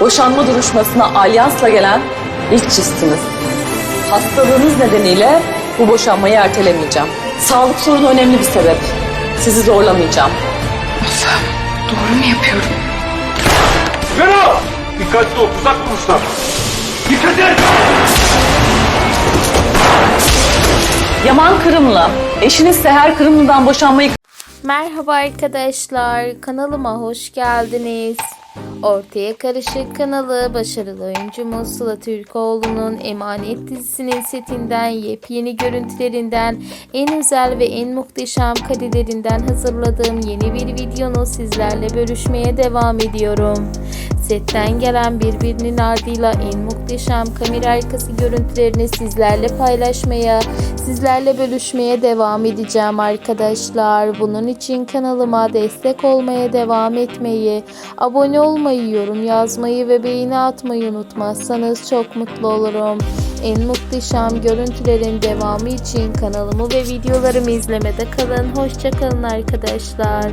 boşanma duruşmasına alyansla gelen ilk çiftsiniz. Hastalığınız nedeniyle bu boşanmayı ertelemeyeceğim. Sağlık sorunu önemli bir sebep. Sizi zorlamayacağım. Doğru mu yapıyorum? Zero! Dikkatli ol, tuzak kurmuşlar. Dikkat et! Yaman Kırımlı, eşiniz Seher Kırımlı'dan boşanmayı Merhaba arkadaşlar, kanalıma hoş geldiniz. Ortaya Karışık kanalı başarılı oyuncumuz Sıla Türkoğlu'nun Emanet dizisinin setinden yepyeni görüntülerinden en özel ve en muhteşem karelerinden hazırladığım yeni bir videonu sizlerle bölüşmeye devam ediyorum. Setten gelen birbirinin ardıyla en muhteşem kamera arkası görüntülerini sizlerle paylaşmaya, sizlerle bölüşmeye devam edeceğim arkadaşlar. Bunun için kanalıma destek olmaya devam etmeyi, abone olmayı, yorum yazmayı ve beğeni atmayı unutmazsanız çok mutlu olurum. En muhteşem görüntülerin devamı için kanalımı ve videolarımı izlemede kalın. Hoşçakalın arkadaşlar.